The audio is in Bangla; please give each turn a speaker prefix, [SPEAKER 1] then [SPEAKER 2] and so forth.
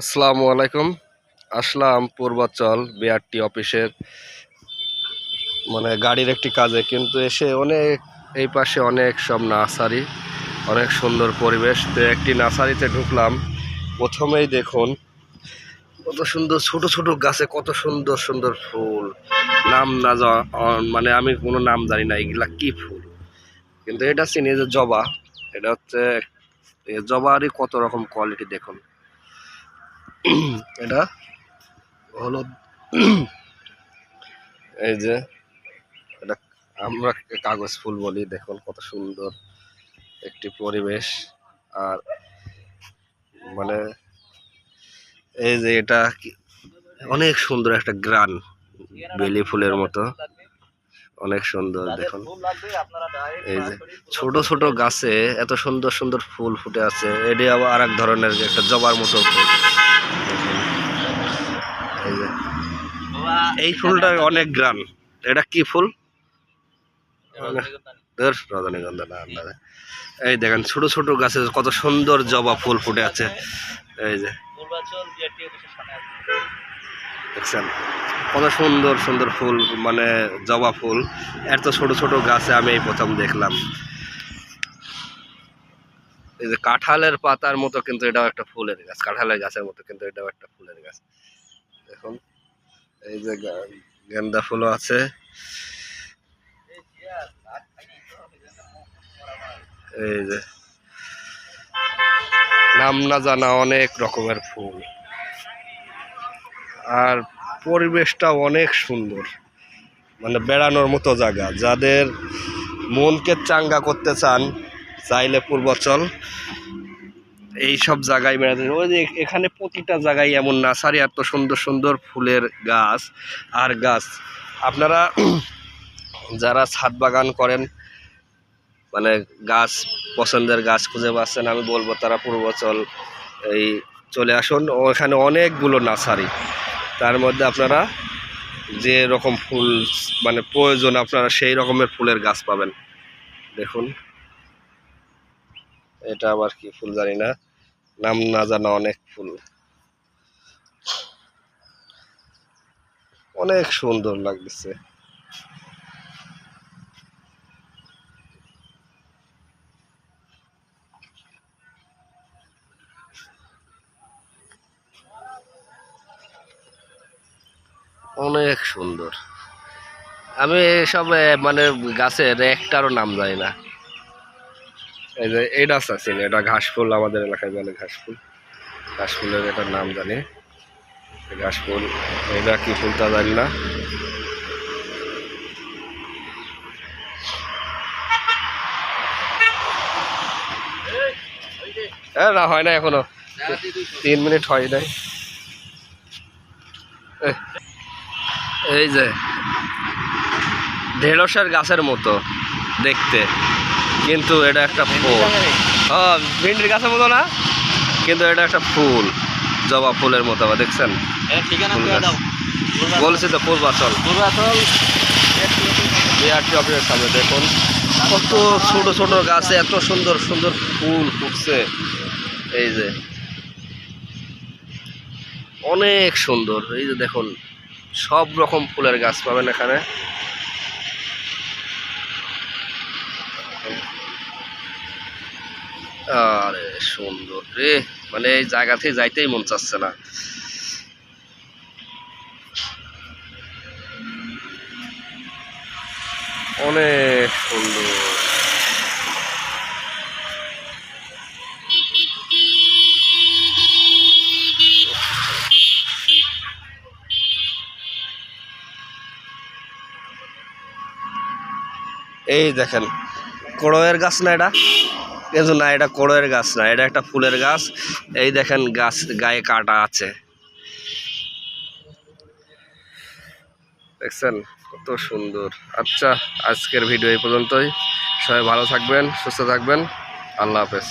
[SPEAKER 1] আসসালামু আলাইকুম। আসলাম পূর্বাচল বিআরটি অফিসের মানে গাড়ির একটি কাজে, কিন্তু এসে অনেক, এই পাশে অনেক সব নার্সারি, অনেক সুন্দর পরিবেশ। তো একটি নার্সারিতে ঢুকলাম। প্রথমেই দেখুন, কত সুন্দর, ছোট ছোট গাছে কত সুন্দর সুন্দর ফুল। নাম না মানে আমি কোনো নাম জানি না, এগুলা কি ফুল? কিন্তু এটা চিনি যে জবা। এটা হচ্ছে জবারই কত রকম কোয়ালিটি দেখুন। এটা হলো এই যে এটা আমরা কাগজ ফুল বলি দেখুন কত সুন্দর একটি পরিবেশ। আর মানে এই যে এটা অনেক সুন্দর একটা গ্রান বেলি ফুলের মতো। অনেক সুন্দর দেখুন। এই যে ছোট ছোট গাছে এত সুন্দর সুন্দর ফুল ফুটে আছে। এটি আবার আর এক ধরনের যে একটা জবার মতো ফুল এই যে এই ফুলটা অনেক গ্রান এটা কি ফুল? রজনীগন্ধা না। এই দেখেন, ছোট ছোট গাছে কত সুন্দর জবা ফুল ফুটে আছে। এই যে। দেখছেন? কত সুন্দর সুন্দর ফুল মানে জবা ফুল। এত ছোট ছোট গাছে আমি এই প্রথম দেখলাম। এই যে কাঁঠালের পাতার মতো কিন্তু এটাও একটা ফুলের গাছ, কাঁঠালের গাছের মতো কিন্তু এটাও একটা ফুলের গাছ। দেখুন। এই যে গেন্দা ফুলও আছে। এই যে। নাম না জানা অনেক রকমের ফুল। আর পরিবেশটা অনেক সুন্দর। মানে বেড়ানোর মতো জায়গা। যাদের মনকে চাঙ্গা করতে চান, চাইলে পূর্বাচল। এই সব জায়গায় বেড়াতে ওই যে এখানে প্রতিটা জায়গায় এমন নার্সারি, এত সুন্দর সুন্দর ফুলের গাছ আর গাছ। আপনারা যারা ছাদ বাগান করেন মানে গাছ, পছন্দের গাছ খুঁজে পাচ্ছেন, আমি বলব তারা পূর্বচল এই চলে আসুন। ওখানে অনেকগুলো নার্সারি। তার মধ্যে আপনারা যে রকম ফুল মানে প্রয়োজন, আপনারা সেই রকমের ফুলের গাছ পাবেন। দেখুন। এটা আবার কি ফুল জানি না। নাম না জানা অনেক ফুল। অনেক সুন্দর লাগতেছে। অনেক সুন্দর। আমি সব মানে গাছের একটারও নাম জানি না। এই যে এই গাছ আছে এটা ঘাস ফুল আমাদের এলাকায় বলে ঘাস ফুল ঘাস এটার নাম জানি। এই ঘাস এটা কি ফুল তা জানি না। না, হয় না এখনও। তিন মিনিট হয় নাই। এই যে, ঢেঁড়সের গাছের মতো দেখতে। কিন্তু এটা একটা ফুল। হ্যাঁ ভিন্ডির গাছের মতো না। কিন্তু এটা একটা ফুল জবা ফুলের মতো আবার দেখছেন? বলছি তো পূর্বাচল।
[SPEAKER 2] পূর্বাচল।
[SPEAKER 1] বিআরটি অফিসের সামনে দেখুন। কত ছোট ছোট গাছে এত সুন্দর সুন্দর ফুল ফুটছে। এই যে। অনেক সুন্দর। এই যে দেখুন সব রকম ফুলের গাছ পাবেন এখানে। আরে সুন্দর রে মানে এই জায়গা থেকে যাইতেই মন চাচ্ছে না। অনেক সুন্দর। এই দেখেন, কড়য়ের গাছ না এটা? কিন্তু না, এটা কোড়ের গাছ না, এটা একটা ফুলের গাছ। এই দেখেন গাছ, গায়ে কাটা আছে। দেখছেন? কত সুন্দর। আচ্ছা আজকের ভিডিও এই পর্যন্তই। সবাই ভালো থাকবেন, সুস্থ থাকবেন। আল্লাহ হাফেজ।